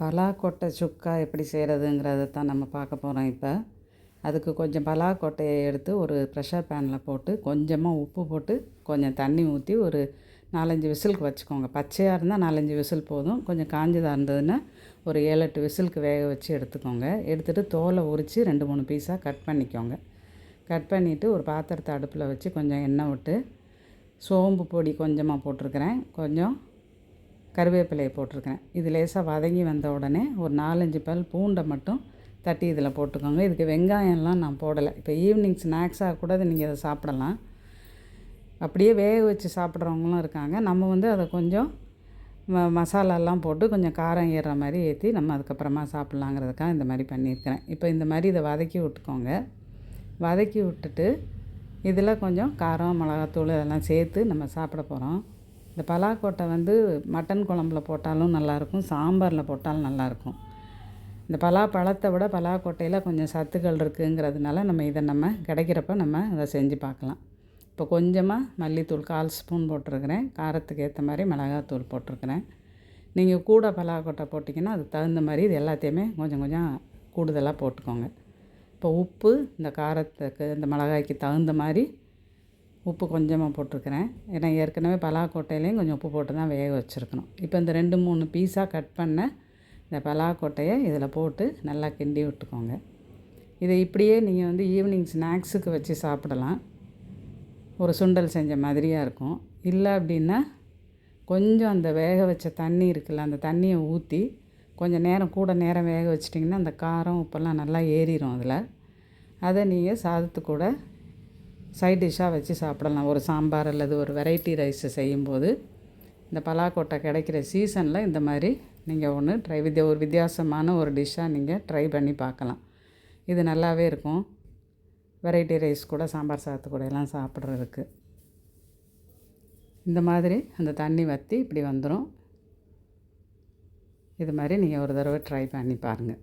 பலாக்கொட்டை சுக்கா எப்படி செய்கிறதுங்கிறத தான் நம்ம பார்க்க போகிறோம் இப்போ. அதுக்கு கொஞ்சம் பலாக்கொட்டையை எடுத்து ஒரு ப்ரெஷர் பேனில் போட்டு கொஞ்சமாக உப்பு போட்டு கொஞ்சம் தண்ணி ஊற்றி ஒரு நாலஞ்சு விசிலுக்கு வச்சுக்கோங்க. பச்சையாக இருந்தால் நாலஞ்சு விசில் போதும். கொஞ்சம் காஞ்சதாக இருந்ததுன்னா ஒரு ஏழு எட்டு விசிலுக்கு வேக வச்சு எடுத்துக்கோங்க. எடுத்துகிட்டு தோலை உரித்து ரெண்டு மூணு பீஸாக கட் பண்ணிக்கோங்க. கட் பண்ணிவிட்டு ஒரு பாத்திரத்தை அடுப்பில் வச்சு கொஞ்சம் எண்ணெய் விட்டு சோம்பு பொடி கொஞ்சமாக போட்டிருக்கிறேன். கொஞ்சம் கருவேப்பிலையை போட்டிருக்கிறேன். இது லேசாக வதங்கி வந்த உடனே ஒரு நாலஞ்சு பல் பூண்டை மட்டும் தட்டி இதில் போட்டுக்கோங்க. இதுக்கு வெங்காயம்லாம் நான் போடலை. இப்போ ஈவினிங் ஸ்நாக்ஸாக கூட நீங்கள் அதை சாப்பிடலாம். அப்படியே வேக வச்சு சாப்பிட்றவங்களும் இருக்காங்க. நம்ம வந்து அதை கொஞ்சம் ம மசாலாலாம் போட்டு கொஞ்சம் காரம் ஏறுற மாதிரி ஏற்றி நம்ம அதுக்கப்புறமா சாப்பிட்லாங்கிறதுக்காக இந்த மாதிரி பண்ணியிருக்கிறேன். இப்போ இந்த மாதிரி இதை வதக்கி விட்டுக்கோங்க. வதக்கி விட்டுட்டு இதில் கொஞ்சம் காரம் மிளகாத்தூள் இதெல்லாம் சேர்த்து நம்ம சாப்பிட போகிறோம். இந்த பலாக்கொட்டை வந்து மட்டன் குழம்புல போட்டாலும் நல்லாயிருக்கும் சாம்பாரில் போட்டாலும் நல்லாயிருக்கும். இந்த பலா பழத்தை விட பலாக்கொட்டையில் கொஞ்சம் சத்துக்கள் இருக்குங்கிறதுனால நம்ம இதை நம்ம கிடைக்கிறப்ப நம்ம அதை செஞ்சு பார்க்கலாம். இப்போ கொஞ்சமாக மல்லித்தூள் கால் ஸ்பூன் போட்டிருக்கிறேன். காரத்துக்கு ஏற்ற மாதிரி மிளகாத்தூள் போட்டிருக்கிறேன். நீங்கள் கூட பலாக்கொட்டை போட்டிங்கன்னா அதுக்கு தகுந்த மாதிரி இது எல்லாத்தையுமே கொஞ்சம் கொஞ்சம் கூடுதலாக போட்டுக்கோங்க. இப்போ உப்பு இந்த காரத்துக்கு இந்த மிளகாய்க்கு தகுந்த மாதிரி உப்பு கொஞ்சமாக போட்டிருக்கிறேன். ஏன்னா ஏற்கனவே பலாக்கொட்டையிலையும் கொஞ்சம் உப்பு போட்டு தான் வேக வச்சுருக்கணும். இப்போ இந்த ரெண்டு மூணு பீஸாக கட் பண்ண இந்த பலாக்கொட்டையை இதில் போட்டு நல்லா கிண்டி விட்டுக்கோங்க. இதை இப்படியே நீங்கள் வந்து ஈவினிங் ஸ்நாக்ஸுக்கு வச்சு சாப்பிடலாம். ஒரு சுண்டல் செஞ்ச மாதிரியாக இருக்கும். இல்லை அப்படின்னா கொஞ்சம் அந்த வேக வச்ச தண்ணி இருக்குல்ல அந்த தண்ணியை ஊற்றி கொஞ்சம் நேரம் கூட நேரம் வேக வச்சிட்டிங்கன்னா அந்த காரம் உப்பெல்லாம் நல்லா ஏறிடும் அதில். அதை நீங்கள் சாதத்து கூட சைட் டிஷ்ஷாக வச்சு சாப்பிடலாம். ஒரு சாம்பார் அல்லது ஒரு வெரைட்டி ரைஸ் செய்யும்போது இந்த பலாக்கொட்டை கிடைக்கிற சீசனில் இந்த மாதிரி நீங்கள் ஒன்று ட்ரை வித்யா ஒரு வித்தியாசமான ஒரு டிஷ்ஷாக நீங்கள் ட்ரை பண்ணி பார்க்கலாம். இது நல்லாவே இருக்கும். வெரைட்டி ரைஸ் கூட சாம்பார் சாத்து கூட எல்லாம் சாப்பிட்றதுக்கு. இந்த மாதிரி அந்த தண்ணி வற்றி இப்படி வந்துடும் இது மாதிரி நீங்கள் ஒரு தடவை ட்ரை பண்ணி பாருங்கள்